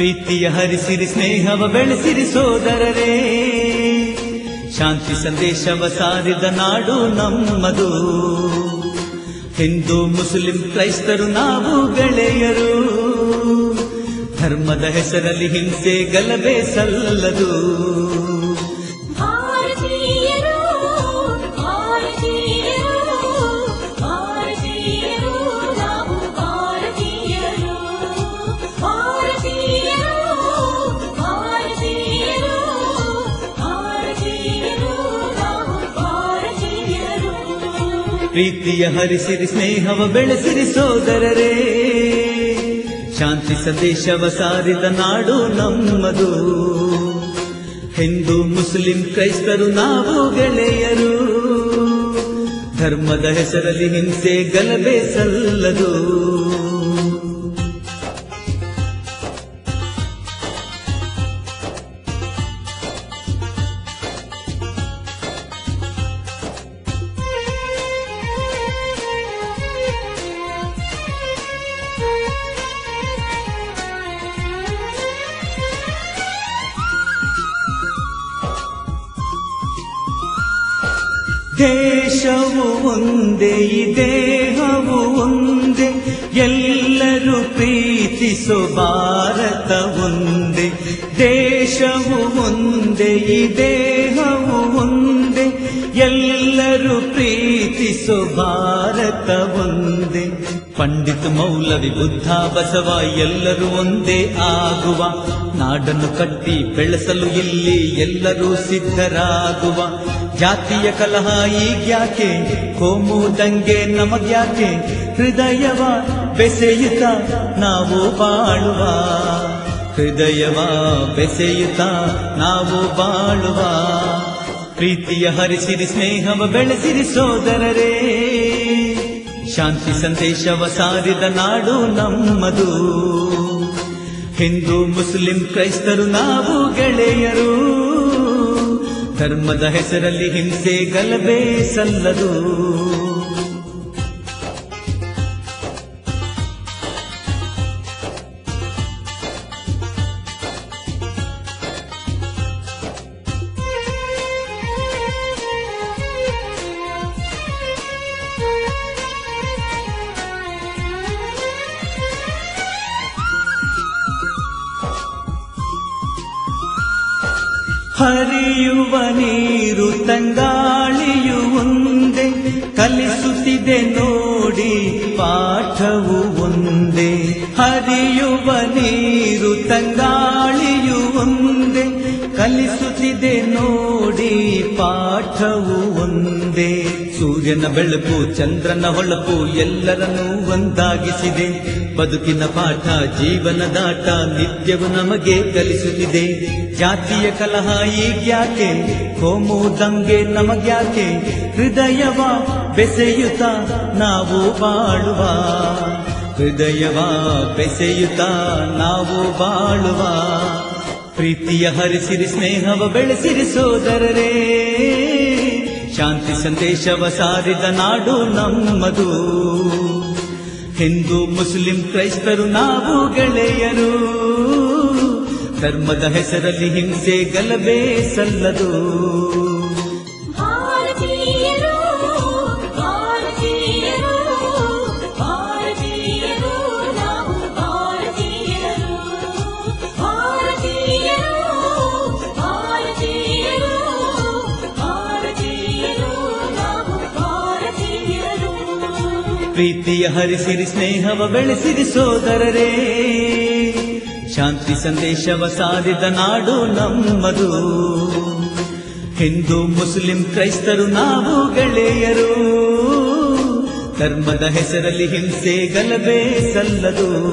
ಪ್ರೀತಿಯ ಹರಿಸಿರಿ, ಸ್ನೇಹವ ಬೆಳೆಸಿರಿ ಸೋದರರೇ. ಶಾಂತಿ ಸಂದೇಶವ ಸಾರಿದ ನಾಡು ನಮ್ಮದು. ಹಿಂದೂ ಮುಸ್ಲಿಂ ಕ್ರೈಸ್ತರು ನಾವು ಗೆಳೆಯರು. ಧರ್ಮದ ಹೆಸರಲ್ಲಿ ಹಿಂಸೆ ಗಲಭೆ ಸಲ್ಲದು. ಪ್ರೀತಿಯ ಹರಿಸಿರಿ, ಸ್ನೇಹವ ಬೆಳೆಸಿರಿ ಸೋದರರೇ. ಶಾಂತಿ ಸಂದೇಶವ ಸಾರಿದ ನಾಡು ನಮ್ಮದು. ಹಿಂದೂ ಮುಸ್ಲಿಂ ಕ್ರೈಸ್ತರು ನಾವು ಗೆಳೆಯರು. ಧರ್ಮದ ಹೆಸರಲ್ಲಿ ಹಿಂಸೆ ಗಲಭೆ ಸಲ್ಲದು. ದೇಶವು ಒಂದೇ ದೇಹವು ಒಂದೇ. ಎಲ್ಲರೂ ಪ್ರೀತಿಸೋ ಭಾರತ ಒಂದೇ. ದೇಶವು ಒಂದೇ ದೇಹವು ಒಂದೇ. ಎಲ್ಲರೂ ಪ್ರೀತಿಸೋ ಭಾರತ ಒಂದೇ. ಪಂಡಿತ ಮೌಲವಿ ಬುದ್ಧ ಬಸವ, ಎಲ್ಲರೂ ಒಂದೇ ಆಗುವ. ನಾಡನ್ನು ಕಟ್ಟಿ ಬೆಳೆಸಲು ಇಲ್ಲಿ ಎಲ್ಲರೂ ಸಿದ್ಧರಾಗುವ. ಜಾತಿಯ ಕಲಹ ಈಗ್ಯಾಕೆ? ಕೋಮು ದಂಗೆ ನಮಗ್ಯಾಕೆ? ಹೃದಯವ ಬೆಸೆಯುತ್ತ ನಾವು ಬಾಳುವ. ಹೃದಯವ ಬೆಸೆಯುತ್ತ ನಾವು ಬಾಳುವ. ಪ್ರೀತಿಯ ಹರಿಸಿರಿ, ಸ್ನೇಹವ ಬೆಳೆಸಿರಿ ಸೋದರರೇ. ಶಾಂತಿ ಸಂದೇಶವ ಸಾರಿದ ನಾಡು ನಮ್ಮದು. ಹಿಂದೂ, ಮುಸ್ಲಿಂ, ಕ್ರೈಸ್ತರು ನಾವು ಗೆಳೆಯರು. ಧರ್ಮದ ಹೆಸರಲ್ಲಿ ಹಿಂಸೆ ಗಲಭೆ ಸಲ್ಲದು. ಹರಿಯುವ ನೀರು ತಂಗಾಳಿಯು ಒಂದೇ ಕಲಿಸುತ್ತಿದೆ ನೋಡಿ ಪಾಠವು ಒಂದೇ ಹರಿಯುವ ನೀರು ತಂಗಾಳಿಯು ಒಂದೇ ಕಲಿಸುತ್ತಿದೆ ನೋಡಿ ಪಾಠವು ಒಂದೇ. ಸೂರ್ಯನ ಬೆಳಕು, ಚಂದ್ರನ ಹೊಳಪು ಎಲ್ಲರನ್ನೂ ಒಂದಾಗಿಸಿದೆ. ಬದುಕಿನ ಪಾಠ ಜೀವನದಾಟ ನಿತ್ಯವು ನಮಗೆ ಕಲಿಸುತ್ತಿದೆ. ಜಾತಿಯ ಕಲಹ ಈಗ್ಯಾಕೆ? ಕೋಮು ದಂಗೆ ನಮಗ್ಯಾಕೆ? ಹೃದಯವ ಬೆಸೆಯುತ್ತ ನಾವು ಬಾಳುವ. ಹೃದಯವ ಬೆಸೆಯುತ್ತ ನಾವು ಬಾಳುವ. ಪ್ರೀತಿಯ ಹರಿಸಿರಿ, ಸ್ನೇಹವ ಬೆಳೆಸಿರಿ ಸೋದರರೇ. ಶಾಂತಿ ಸಂದೇಶವ ಸಾರಿದ ನಾಡು ನಮ್ಮದು. ಹಿಂದೂ ಮುಸ್ಲಿಂ ಕ್ರೈಸ್ತರು ನಾವು ಗೆಳೆಯರು. ಧರ್ಮದ ಹೆಸರಲ್ಲಿ ಹಿಂಸೆ ಗಲಭೆ ಸಲ್ಲದು. ಪ್ರೀತಿಯ ಹರಿಸಿರಿ ಸ್ನೇಹವ ಬೆಳೆಸಿರಿ ಸೋದರರೇ. ಶಾಂತಿ ಸಂದೇಶವ ಸಾರಿದ ನಾಡು ನಮ್ಮದು. ಹಿಂದೂ ಮುಸ್ಲಿಂ ಕ್ರೈಸ್ತರು ನಾವು ಗೆಳೆಯರು. ಧರ್ಮದ ಹೆಸರಲ್ಲಿ ಹಿಂಸೆ ಗಲಭೆ ಸಲ್ಲದು.